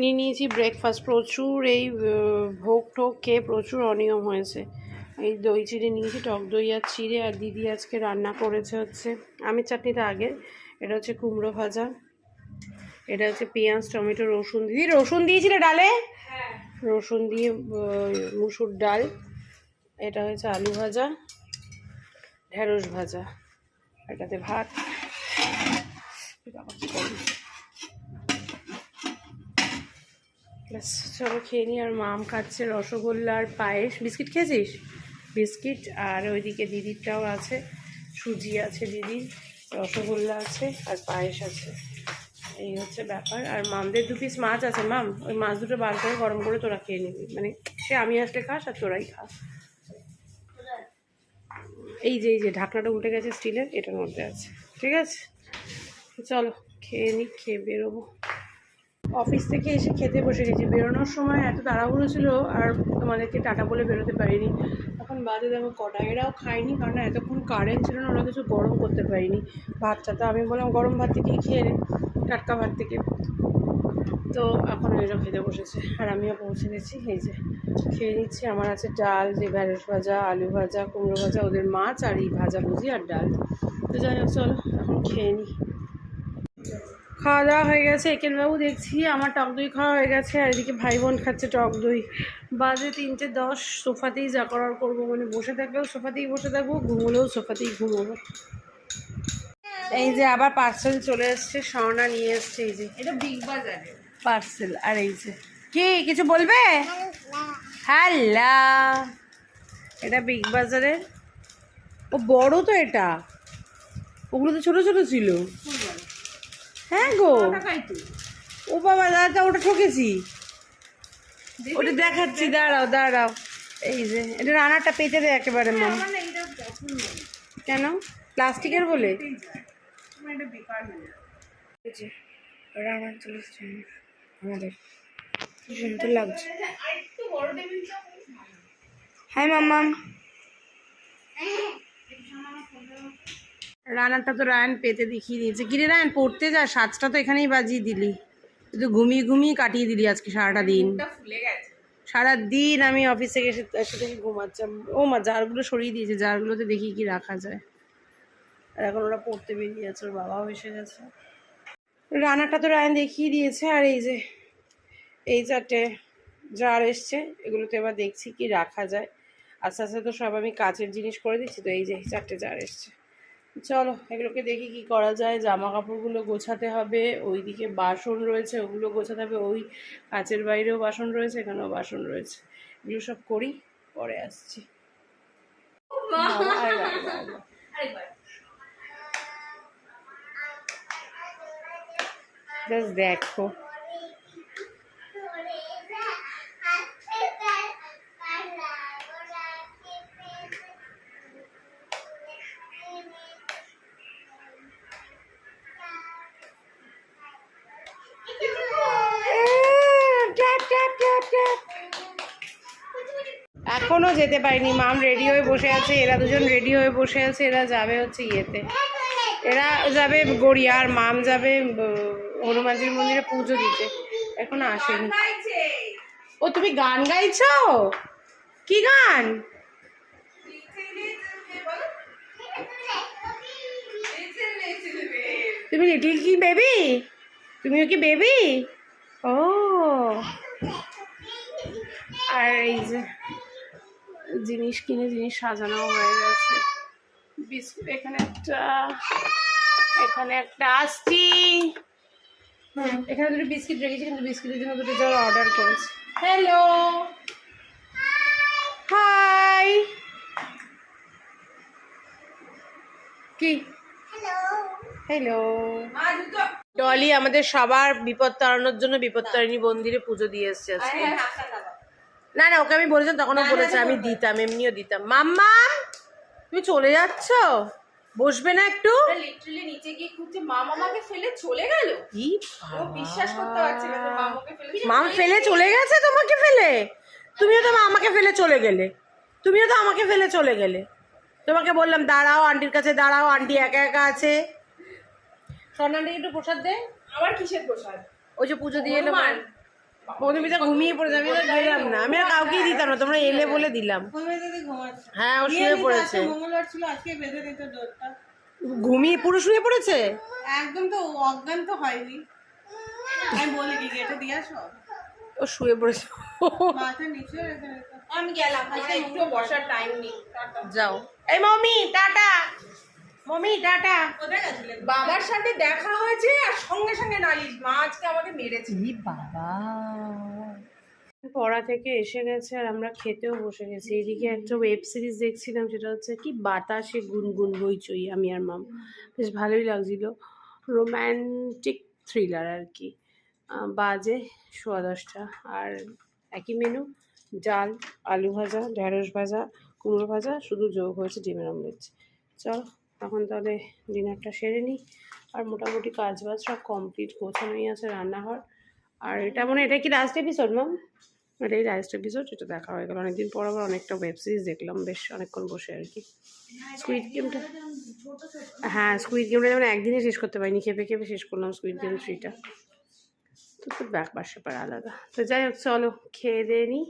নিয়ে নিয়েছি ব্রেকফাস্ট প্রচুর এই ভোগ টোগ খেয়ে প্রচুর অনিয়ম হয়েছে। এই দই চিড়ে নিয়েছি টক দই আর চিড়ে আর দিদি আজকে রান্না করেছে হচ্ছে আমের চাটনিটা আগে এটা হচ্ছে কুমড়ো ভাজা এটা হচ্ছে পেঁয়াজ টমেটো রসুন। দিদি রসুন দিয়েছিলে ডালে? রসুন দিয়ে মুসুর ডাল এটা হচ্ছে আলু ভাজা ঢেঁড়স ভাজা এটাতে ভাত বাবা, কি করব? ব্যাস চলো খেয়ে নিই আর মাম খাচ্ছে রসগোল্লা আর পায়েস। বিস্কিট খেয়েছিস? বিস্কিট আর ওইদিকে দিদিরটাও আছে, সুজি আছে দিদির, রসগোল্লা আছে আর পায়েস আছে। এই হচ্ছে ব্যাপার। আর মামদের দু পিস মাছ আছে, মাম? ওই মাছ দুটো বার করে গরম করে তোরা খেয়ে নিবি। মানে সে আমি আসলে খাস আর তোরাই খাস এই যে এই যে, ঢাকনাটা উল্টে গেছে স্টিলের, এটার মধ্যে আছে। ঠিক আছে? চলো, খেয়ে নিই খেয়ে বেরোবো। অফিস থেকে এসে খেতে বসে গেছি। বেরোনোর সময় এত তাড়াহুড়ো ছিল আর তোমাদেরকে টাটা বলে বেরোতে পারিনি। এখন বাদে দেখো কটা। এরাও খায়নি কারণ এতক্ষণ কারেন্ট ছিল না, ওরা কিছু গরম করতে পারিনি। ভাতটা তো আমি বললাম গরম ভাত থেকেই খেয়ে নে, টাটকা ভাত থেকে। তো এখন এরা খেতে বসেছে আর আমিও পৌঁছে গেছি। এই যে খেয়ে নিচ্ছি। আমার আছে ডাল, যে ভ্যারেস ভাজা, আলু ভাজা, কুমড়ো ভাজা, ওদের মাছ আর এই ভাজা ভুজি আর ডাল। তো যাই হোক, চলো এখন খেয়ে নিই খাওয়া দাওয়া হয়ে গেছে একেনবাবু দেখছি আমার টক দই খাওয়া হয়ে গেছে আর এদিকে ভাই বোন খাচ্ছে টক দই। বাজে তিনটে দশ সোফাতেই যা করার করব মানে বসে থাকলেও সোফাতেই বসে থাকব ঘুমোলেও সোফাতেই ঘুমোবো। এই যে আবার পার্সেল চলে এসছে স্বর্ণা নিয়ে এসছে এই যে। এটা বিগ বাজারে পার্সেল আর এই যে। কি কিছু বলবে? হ্যালো এটা বিগ বাজারের ও বড় তো এটা। ওগুলো তো ছোট ছোট ছিল। হ্যাঁ গো। ও বাবা দাদা ওটা ঠকেছি। ওটা দেখাচ্ছি দাঁড়াও দাঁড়াও। এই যে এটা রান্নাটা পেতে দেয় একেবারে মাম আমার না এটা পছন্দ না। কেন? প্লাস্টিকের বলে? হয়ে আমাদের। সুন্দর লাগছে। হাই মাম্মাম। রান্নাটা তো রায়ন পেতে দেখিয়ে দিয়েছে। কিরে রায়ন পড়তে যা সাজটা তো এখানেই বাজিয়ে দিলি। তুই তো ঘুমিয়ে ঘুমিয়ে কাটিয়ে দিলি আজকে সারাটা দিন। সারা দিন আমি অফিস থেকে এসে থেকে ঘুমাচ্ছিলাম ও মা জারগুলো সরিয়ে দিয়েছে জারগুলোতে দেখি কি রাখা যায়। আর এখন ওরা পড়তে বেরিয়ে যাচ্ছে ওর বাবাও এসে গেছে। রান্নাটা তো রায়ন দেখিয়ে দিয়েছে আর এই যে এই চারটে জার এসছে এগুলোতে এবার দেখছি কি রাখা যায়। আস্তে আস্তে তো সব আমি কাচের জিনিস করে দিচ্ছি তো এই যে চারটে জার এসছে। চলো এগুলোকে দেখি কি করা যায়। জামা কাপড়গুলো গোছাতে হবে ওইদিকে বাসন রয়েছে ওগুলো গোছাতে হবে। ওই কাঁচের বাইরেও বাসন রয়েছে এখানেও বাসন রয়েছে। এগুলো সব করি পরে আসছি। দেখো। এখনও যেতে পারিনি। মাম রেডি হয়ে বসে আছে, এরা দুজন রেডি হয়ে বসে আছে, এরা যাবে হচ্ছে ইয়েতে। এরা যাবে গড়িয়া, আর মাম যাবে হনুমানজির মন্দিরে পুজো দিতে। এখনও আসেনি। ও, তুমি গান গাইছো? কি গান? তুমি লিটিল কি বেবি তুমিও কি বেবি ও। আর এই যে জিনিস কিনে জিনিস সাজানো হয়ে গেছে। বিস্কুট এখানে একটা এখানে একটা আসছি হুম এখানে দুটো বিস্কিট রেখেছি কিন্তু বিস্কিটের জন্য দুটো জল অর্ডার করেছি। হ্যালো হাই কি? হ্যালো ডলি আমাদের সবার বিপদ তাড়ানোর জন্য বিপদ তারিণী মন্দিরে পুজো দিয়ে এসছে আজকে। না না ওকে আমি বলেছিলাম তখনও বলেছে আমি দিতাম এমনিও দিতাম। মাম্মা তুমি চলে যাচ্ছ? বসবে না একটু? লিটারালি নিচে গিয়ে খুঁজছে মামাকে ফেলে চলে গেল। কি ও বিশ্বাস করতে পারছে না মামাকে ফেলে মাম ফেলে চলে গেছে তোমাকে ফেলে? তুমিও তো আমাকে ফেলে চলে গেলে। তুমিও তো আমাকে ফেলে চলে গেলে। তোমাকে বললাম দাঁড়াও আন্টির কাছে দাঁড়াও আন্টি একা একা আছে। স্বর্ণান্টি একটু প্রসাদ দে। আবার কিসের প্রসাদ? ওই যে পুজো দিয়ে এলো হনুমান। ঘুমিয়ে পড়ে যাবে তো দিলাম না। আমি আর কাউকেই দিতাম না তোমরা এলে বলে দিলাম। হ্যাঁ ও শুয়ে পড়েছে। ঘুমিয়ে পুরো শুয়ে একদম তো অজ্ঞান তো হয়নি। আমি বলি কি গেটে দিয়ে আসো? ও শুয়ে পড়েছে। মাথা নিচে আমি গেলাম আমার একটু বসার টাইম নেই। যাও। এই মমি টাটা। Mummy tata. কোথায় গেছিলে? বাবার সাথে দেখা হয়েছে আর সঙ্গে সঙ্গে নালিশ। মা আজকে আমাকে মেরেছে। বাবা। পড়া থেকে এসে গেছে আর আমরা খেতেও বসে গেছি। এদিকে একটা ওয়েব সিরিজ দেখছিলাম সেটা হচ্ছে কি বাতাসে গুনগুন হইচই আমি আর মাম। বেশ ভালোই লাগছিল। রোম্যান্টিক থ্রিলার আর কি। বাজে সোয়া দশটা। আর একই মেনু ডাল আলু ভাজা ঢেঁড়স ভাজা কুমড়ো ভাজা শুধু যোগ হয়েছে ডিমের অমলেট চল। এখন তাহলে ডিনারটা সেরে নিই। আর মোটামুটি কাজ বাজ সব কমপ্লিট গোছানোই আছে রান্নাঘর। আর এটা মানে এটা কি লাস্ট এপিসোড ম্যাম এটাই লাস্ট এপিসোড এটা দেখা হয়ে গেল। অনেকদিন পর আবার অনেকটা ওয়েব সিরিজ দেখলাম, বেশ অনেকক্ষণ বসে আর কি। স্কুইড গেমটা হ্যাঁ স্কুইড গেমটা যেমন একদিনে শেষ করতে পারিনি, খেপে খেপে শেষ করলাম স্কুইড গেম থ্রিটা তো তো ব্যাপার স্যাপার আলাদা। তো যাই হোক, চলো, খেয়ে দিয়ে নিই।